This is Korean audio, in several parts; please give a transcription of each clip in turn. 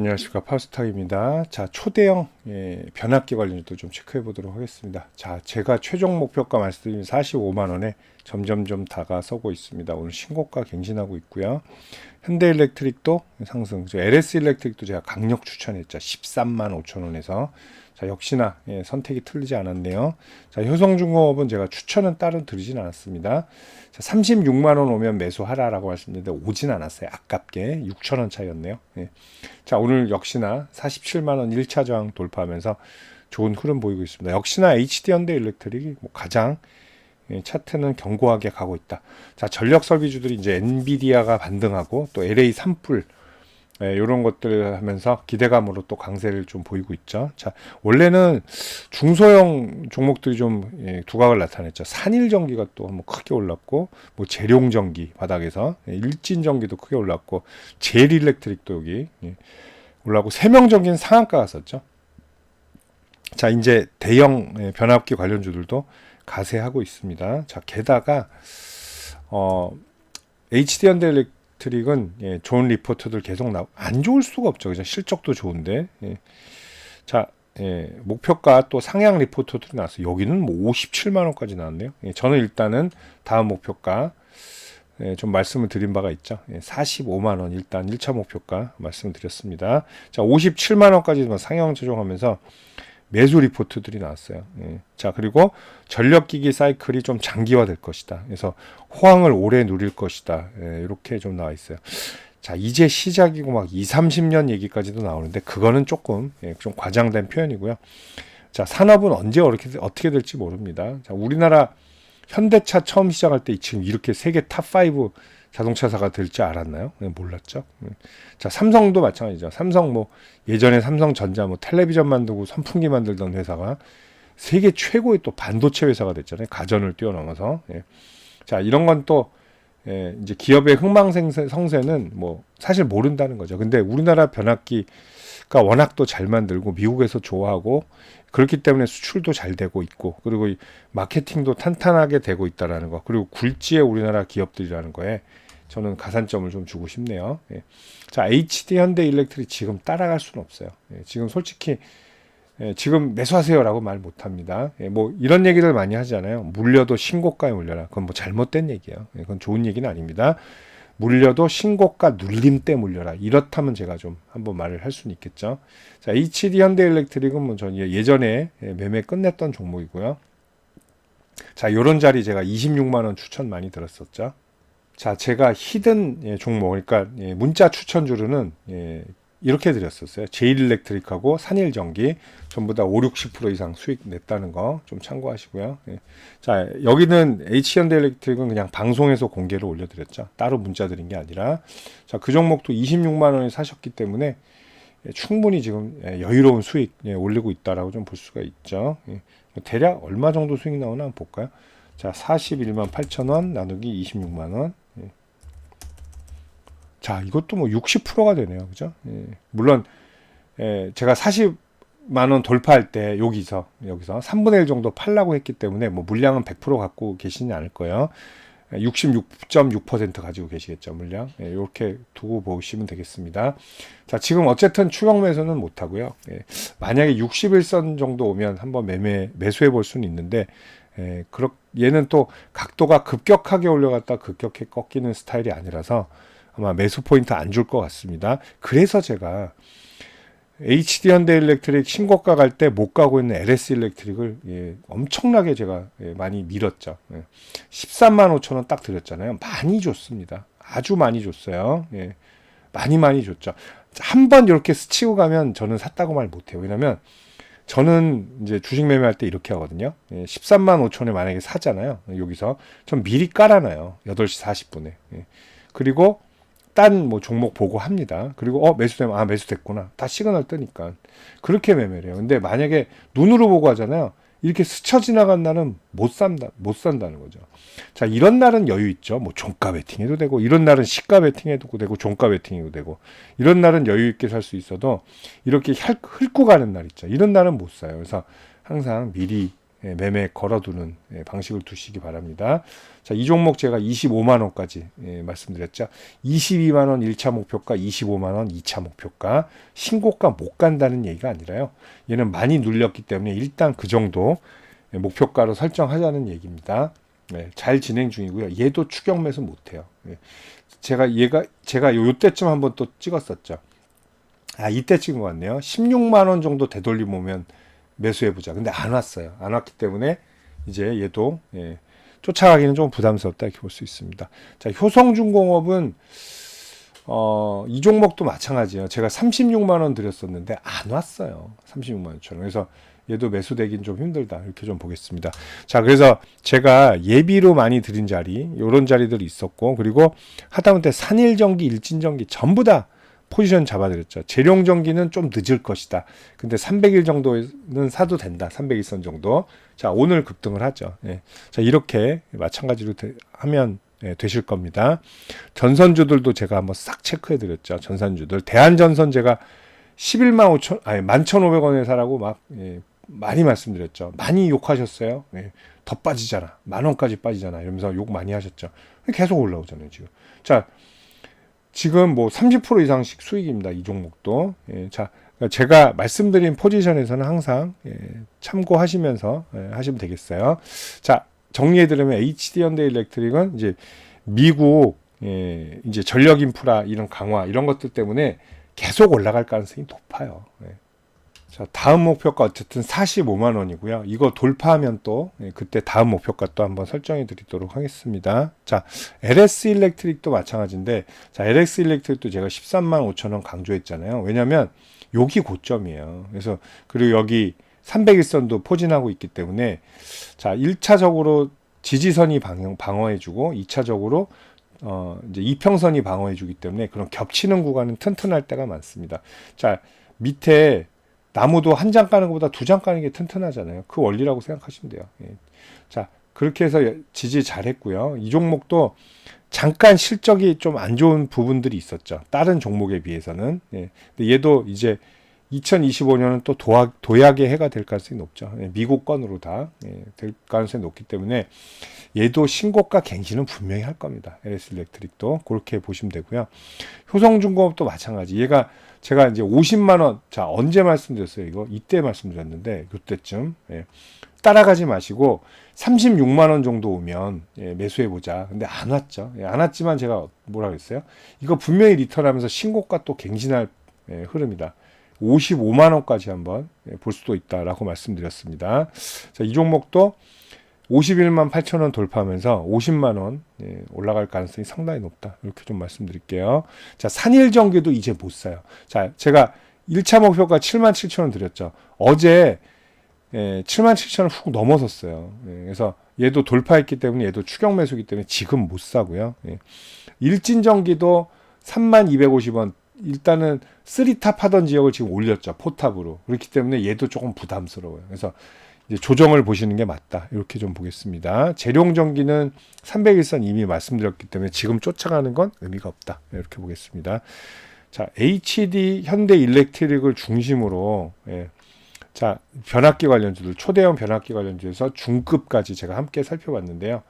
안녕하십니까 파스타입니다. 자 초대형 예, 변압기 관련주도 좀 체크해 보도록 하겠습니다. 자 제가 최종 목표가 말씀드린 45만 원에 점점 좀 다가서고 있습니다. 오늘 신고가 갱신하고 있고요. 현대일렉트릭도 상승, LS 일렉트릭도 제가 강력 추천했죠. 13만 5천 원에서 자 역시나 예, 선택이 틀리지 않았네요. 자 효성중공업은 제가 추천은 따로 드리진 않았습니다. 자 36만 원 오면 매수하라라고 말씀드렸는데 오진 않았어요. 아깝게 6천 원 차이였네요. 예. 자 오늘 역시나 47만 원 1차 저항 돌파하면서 좋은 흐름 보이고 있습니다. 역시나 HD 현대 일렉트릭이 뭐 가장 예, 차트는 견고하게 가고 있다. 자 전력 설비주들이 이제 엔비디아가 반등하고 또 LA 산불 네, 이런 것들을 하면서 기대감으로 또 강세를 좀 보이고 있죠. 자, 원래는 중소형 종목들이 좀 예, 두각을 나타냈죠. 산일전기가 또 한번 크게 올랐고, 뭐 재룡전기 바닥에서 예, 일진전기도 크게 올랐고, 제일일렉트릭도 여기 예, 올라고 세명전기는 상한가 갔었죠. 자, 이제 대형 예, 변압기 관련주들도 가세하고 있습니다. 자, 게다가 어 HD 현대일렉 트릭은 예, 좋은 리포트들 계속 나오고 안 좋을 수가 없죠. 그죠? 실적도 좋은데. 예. 자, 예, 목표가 또 상향 리포트들이 나왔어요. 여기는 뭐 57만 원까지 나왔네요. 예, 저는 일단은 다음 목표가 예, 좀 말씀을 드린 바가 있죠. 예, 45만 원 일단 1차 목표가 말씀을 드렸습니다. 자, 57만 원까지 상향 조정하면서 매수 리포트들이 나왔어요. 예. 자, 그리고 전력기기 사이클이 좀 장기화될 것이다. 그래서 호황을 오래 누릴 것이다. 예, 이렇게 좀 나와 있어요. 자, 이제 시작이고 막 2, 30년 얘기까지도 나오는데 그거는 조금 예, 좀 과장된 표현이고요. 자, 산업은 언제 어떻게, 어떻게 될지 모릅니다. 자, 우리나라 현대차 처음 시작할 때 지금 이렇게 세계 탑5 자동차사가 될 줄 알았나요? 네, 몰랐죠. 네. 자, 삼성도 마찬가지죠. 삼성 뭐 예전에 삼성전자 뭐 텔레비전 만들고 선풍기 만들던 회사가 세계 최고의 또 반도체 회사가 됐잖아요. 가전을 뛰어넘어서. 예. 자, 이런 건 또 예, 이제 기업의 흥망성쇠 성세는 뭐 사실 모른다는 거죠. 근데 우리나라 변압기가 워낙 또 잘 만들고 미국에서 좋아하고 그렇기 때문에 수출도 잘 되고 있고 그리고 마케팅도 탄탄하게 되고 있다라는 거 그리고 굴지의 우리나라 기업들이라는 거에 저는 가산점을 좀 주고 싶네요. 예. 자 HD 현대 일렉트릭 지금 따라갈 수는 없어요. 예. 지금 솔직히 예, 지금 매수하세요라고 말 못합니다. 예, 뭐 이런 얘기를 많이 하잖아요. 물려도 신고가에 물려라. 그건 뭐 잘못된 얘기예요. 예, 그건 좋은 얘기는 아닙니다. 물려도 신고가 눌림 때 물려라. 이렇다면 제가 좀 한번 말을 할 수는 있겠죠. 자, HD 현대일렉트릭은 뭐 전 예전에 매매 끝냈던 종목이고요. 자, 요런 자리 제가 26만 원 추천 많이 들었었죠. 자, 제가 히든 예, 종목, 그러니까 예, 문자 추천 주로는 예, 이렇게 드렸었어요. 제일일렉트릭하고 산일전기 전부 다 5, 60% 이상 수익 냈다는 거 좀 참고하시고요. 예. 자, 여기는 H현대일렉트릭은 그냥 방송에서 공개를 올려드렸죠. 따로 문자 드린 게 아니라. 자, 그 종목도 26만 원에 사셨기 때문에 예, 충분히 지금 예, 여유로운 수익 예, 올리고 있다라고 좀 볼 수가 있죠. 예. 대략 얼마 정도 수익 나오나 한번 볼까요? 자, 41만 8천 원 나누기 26만 원. 자, 이것도 뭐 60%가 되네요. 그죠? 예. 물론, 예, 제가 40만 원 돌파할 때 여기서, 여기서 3분의 1 정도 팔라고 했기 때문에 뭐 물량은 100% 갖고 계시지 않을 거예요. 66.6% 가지고 계시겠죠, 물량. 예, 이렇게 두고 보시면 되겠습니다. 자, 지금 어쨌든 추격 매수는 못 하고요. 예, 만약에 61선 정도 오면 한번 매매, 매수해 볼 수는 있는데, 예, 그렇, 얘는 또 각도가 급격하게 올려갔다 급격하게 꺾이는 스타일이 아니라서, 아마 매수 포인트 안 줄 것 같습니다. 그래서 제가 HD 현대 일렉트릭 신고가 갈 때 못 가고 있는 LS 일렉트릭을 예, 엄청나게 제가 예, 많이 밀었죠. 예. 13만 5천 원 딱 드렸잖아요. 많이 줬습니다. 아주 많이 줬어요. 예. 많이 많이 줬죠. 한 번 이렇게 스치고 가면 저는 샀다고 말 못해요. 왜냐면 저는 이제 주식 매매할 때 이렇게 하거든요. 예, 13만 5천에 만약에 사잖아요. 여기서 전 미리 깔아놔요. 8시 40분에. 예. 그리고 딴 뭐 종목 보고 합니다. 그리고 어 매수되면 아 매수됐구나. 다 시그널 뜨니까 그렇게 매매를 해요. 근데 만약에 눈으로 보고 하잖아요. 이렇게 스쳐 지나간 날은 못 산다, 못 산다는 거죠. 자, 이런 날은 여유 있죠. 뭐 종가 베팅해도 되고, 이런 날은 시가 베팅해도 되고, 종가 베팅해도 되고, 이런 날은 여유 있게 살 수 있어도, 이렇게 핥고 가는 날 있죠. 이런 날은 못 사요. 그래서 항상 미리 예, 매매 걸어두는 예, 방식을 두시기 바랍니다. 자, 이 종목 제가 25만 원까지 예, 말씀드렸죠. 22만 원 1차 목표가, 25만 원 2차 목표가 신고가 못 간다는 얘기가 아니라요. 얘는 많이 눌렸기 때문에 일단 그 정도 예, 목표가로 설정하자는 얘기입니다. 네, 잘 진행 중이고요. 얘도 추격 매수 못 해요. 예. 제가 얘가 제가 요 요때쯤 한번 또 찍었었죠. 아, 이때 찍은 것 같네요. 16만 원 정도 되돌림 오면 매수해 보자. 근데 안 왔어요. 안 왔기 때문에 이제 얘도 예, 쫓아가기는 좀 부담스럽다 이렇게 볼 수 있습니다. 자, 효성중공업은 어, 이 종목도 마찬가지예요. 제가 36만 원 드렸었는데 안 왔어요. 36만 원처럼. 그래서 얘도 매수되긴 좀 힘들다. 이렇게 좀 보겠습니다. 자, 그래서 제가 예비로 많이 드린 자리, 요런 자리들이 있었고, 그리고 하다못해 산일전기, 일진전기 전부 다 포지션 잡아드렸죠. 재룡전기는 좀 늦을 것이다. 근데 300일 정도는 사도 된다. 300일선 정도. 자, 오늘 급등을 하죠. 예. 자, 이렇게 마찬가지로 되, 하면 예, 되실 겁니다. 전선주들도 제가 한번 싹 체크해 드렸죠. 전선주들. 대한전선 제가 11만 5천, 아니, 11,500원에 사라고 막, 예, 많이 말씀드렸죠. 많이 욕하셨어요. 예, 더 빠지잖아. 만 원까지 빠지잖아. 이러면서 욕 많이 하셨죠. 계속 올라오잖아요, 지금. 자, 지금 뭐 30% 이상씩 수익입니다. 이 종목도. 예, 자, 제가 말씀드린 포지션에서는 항상 예, 참고하시면서 예, 하시면 되겠어요. 자, 정리해드리면 HD 현대 일렉트릭은 이제 미국 예, 이제 전력 인프라 이런 강화 이런 것들 때문에 계속 올라갈 가능성이 높아요. 예. 자, 다음 목표가 어쨌든 45만 원이고요. 이거 돌파하면 또 예, 그때 다음 목표가 또 한번 설정해 드리도록 하겠습니다. 자, LS 일렉트릭도 마찬가지인데 자, LS 일렉트릭도 제가 13만 5천 원 강조했잖아요. 왜냐면 여기 고점이에요. 그래서 그리고 여기 300일선도 포진하고 있기 때문에 자, 1차적으로 지지선이 방어, 방어해주고 2차적으로 어, 이제 이평선이 방어해주기 때문에 그런 겹치는 구간은 튼튼할 때가 많습니다. 자, 밑에 나무도 한 장 까는 것보다 두 장 까는 게 튼튼하잖아요. 그 원리라고 생각하시면 돼요. 예. 자, 그렇게 해서 지지 잘했고요. 이 종목도 잠깐 실적이 좀 안 좋은 부분들이 있었죠. 다른 종목에 비해서는. 예. 근데 얘도 이제 2025년은 또 도약, 도약의 해가 될 가능성이 높죠. 예. 미국 건으로 다, 예. 될 가능성이 높기 때문에 얘도 신고가 갱신은 분명히 할 겁니다. LS 일렉트릭도. 그렇게 보시면 되고요. 효성중공업도 마찬가지. 얘가 제가 이제 50만 원, 자 언제 말씀드렸어요? 이거 이때 말씀드렸는데 그때쯤 예. 따라가지 마시고 36만 원 정도 오면 예, 매수해 보자. 근데 안 왔죠. 예, 안 왔지만 제가 뭐라 그랬어요? 이거 분명히 리턴하면서 신고가 또 갱신할 예, 흐름이다. 55만 원까지 한번 예, 볼 수도 있다라고 말씀드렸습니다. 자, 이 종목도 51만 8천 원 돌파하면서 50만 원 예, 올라갈 가능성이 상당히 높다. 이렇게 좀 말씀드릴게요. 자, 산일전기도 이제 못 사요. 자, 제가 1차 목표가 7만 7천 원 드렸죠. 어제 예, 7만 7천 원훅 넘어섰어요. 예, 그래서 얘도 돌파했기 때문에 얘도 추격 매수기 때문에 지금 못 사고요. 예. 일진전기도 3만 250원 일단은 3탑 하던 지역을 지금 올렸죠. 포탑으로. 그렇기 때문에 얘도 조금 부담스러워요. 그래서 조정을 보시는 게 맞다. 이렇게 좀 보겠습니다. 재룡 전기는 301선 이미 말씀드렸기 때문에 지금 쫓아가는 건 의미가 없다. 이렇게 보겠습니다. 자, HD 현대 일렉트릭을 중심으로 예. 자, 변압기 관련주들 초대형 변압기 관련주에서 중급까지 제가 함께 살펴봤는데요.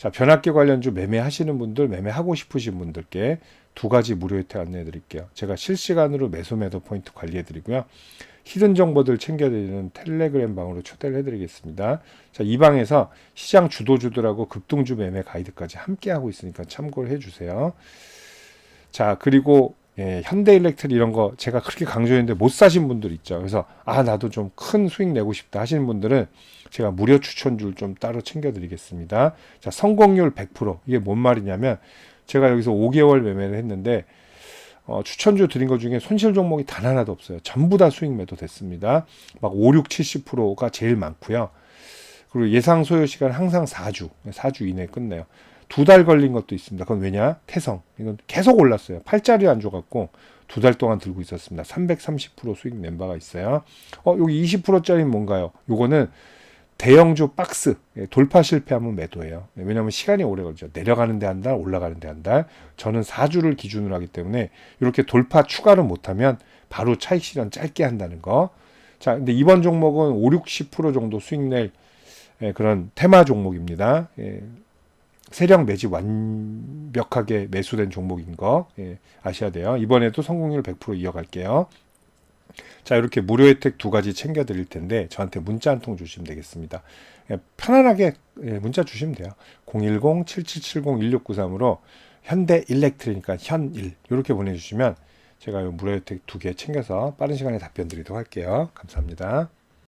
자, 변압기 관련주 매매하시는 분들, 매매하고 싶으신 분들께 두 가지 무료 혜택 안내해 드릴게요. 제가 실시간으로 매수 매도 포인트 관리해 드리고요. 히든 정보들 챙겨드리는 텔레그램 방으로 초대를 해드리겠습니다. 자, 이 방에서 시장 주도주들하고 급등주 매매 가이드까지 함께 하고 있으니까 참고를 해주세요. 자, 그리고 예, 현대일렉트릭 이런 거 제가 그렇게 강조했는데 못 사신 분들 있죠. 그래서 아 나도 좀 큰 수익 내고 싶다 하시는 분들은 제가 무료 추천줄 좀 따로 챙겨드리겠습니다. 자, 성공률 100% 이게 뭔 말이냐면 제가 여기서 5개월 매매를 했는데 어, 추천주 드린 것 중에 손실 종목이 단 하나도 없어요. 전부 다 수익 매도 됐습니다. 막 5, 6, 70%가 제일 많고요. 그리고 예상 소요 시간 항상 4주, 4주 이내에 끝내요. 두 달 걸린 것도 있습니다. 그건 왜냐? 태성. 이건 계속 올랐어요. 팔자리 안 줘갖고 두 달 동안 들고 있었습니다. 330% 수익 낸 바가 있어요. 어, 여기 20%짜리 뭔가요? 요거는 대형주 박스 예, 돌파 실패하면 매도해요. 예, 왜냐하면 시간이 오래 걸리죠. 내려가는데 한 달, 올라가는데 한 달. 저는 4주를 기준으로 하기 때문에 이렇게 돌파 추가를 못하면 바로 차익 실현 짧게 한다는 거. 자, 근데 이번 종목은 5, 60% 정도 수익 낼 예, 그런 테마 종목입니다. 예, 세력 매집 완벽하게 매수된 종목인 거 예, 아셔야 돼요. 이번에도 성공률 100% 이어갈게요. 자 이렇게 무료 혜택 두 가지 챙겨 드릴 텐데 저한테 문자 한 통 주시면 되겠습니다. 예, 편안하게 예, 문자 주시면 돼요. 010-7770-1693으로 현대 일렉트리니까 현일 이렇게 보내주시면 제가 이 무료 혜택 두 개 챙겨서 빠른 시간에 답변 드리도록 할게요. 감사합니다.